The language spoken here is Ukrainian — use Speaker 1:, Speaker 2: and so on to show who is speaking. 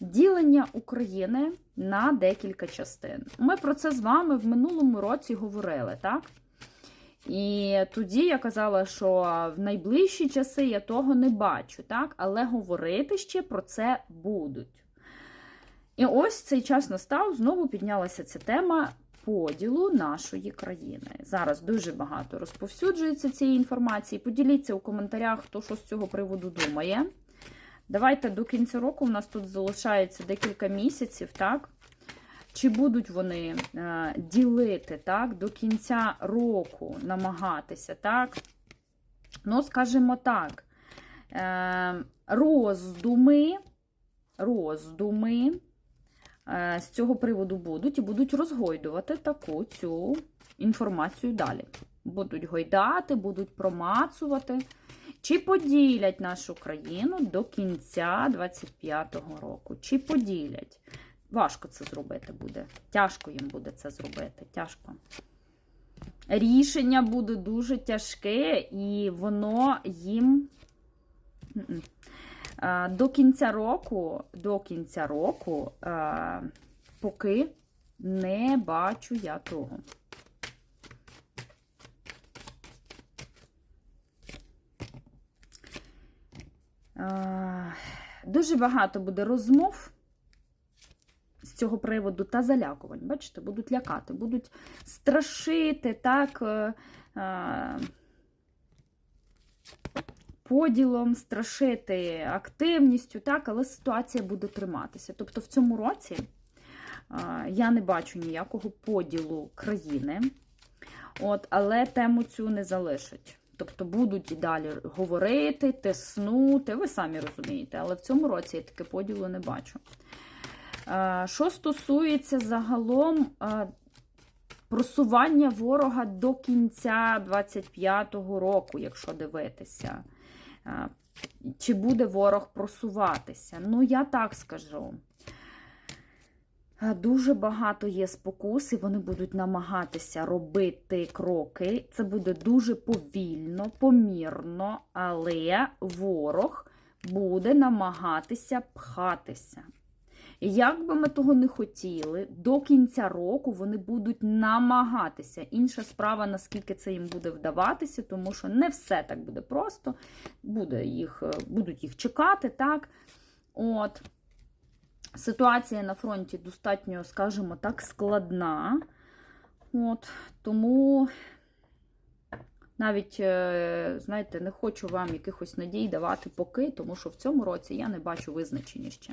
Speaker 1: ділення України на декілька частин. Ми про це з вами в минулому році говорили, так? І тоді я казала, що в найближчі часи я того не бачу, так? але говорити ще про це будуть. І ось цей час настав, знову піднялася ця тема поділу нашої країни. Зараз дуже багато розповсюджується цієї інформації. Поділіться у коментарях, хто що з цього приводу думає. Давайте до кінця року у нас тут залишається декілька місяців, так? Чи будуть вони е, ділити так, до кінця року намагатися, так? Ну, скажімо так, е, роздуми, роздуми е, з цього приводу будуть і будуть розгойдувати таку цю інформацію далі. Будуть гойдати, будуть промацувати. Чи поділять нашу країну до кінця 25-го року? Чи поділять? Важко це зробити буде. Тяжко їм буде це зробити. Тяжко. Рішення буде дуже тяжке, і воно їм до кінця року, до кінця року, поки не бачу я того. Дуже багато буде розмов з цього приводу та залякувань. Бачите, будуть лякати, будуть страшити так. е, е, Поділом, страшити активністю, так, але ситуація буде триматися. Тобто в цьому році е, я не бачу ніякого поділу країни, от, але тему цю не залишать. Тобто будуть і далі говорити, тиснути, ви самі розумієте, але в цьому році я таке поділу не бачу. Е, Що стосується загалом е, просування ворога до кінця 25-го року, якщо дивитися, е, чи буде ворог просуватися? Ну, я так скажу. Е, Дуже багато є спокус, і вони будуть намагатися робити кроки. Це буде дуже повільно, помірно, але ворог буде намагатися пхатися. Як би ми того не хотіли, до кінця року вони будуть намагатися. Інша справа, наскільки це їм буде вдаватися, тому що не все так буде просто. Буде їх, е, будуть їх чекати, так? От. Ситуація на фронті достатньо, скажімо так, складна. От, Тому навіть, е, знаєте, не хочу вам якихось надій давати поки, тому що в цьому році я не бачу визначення ще.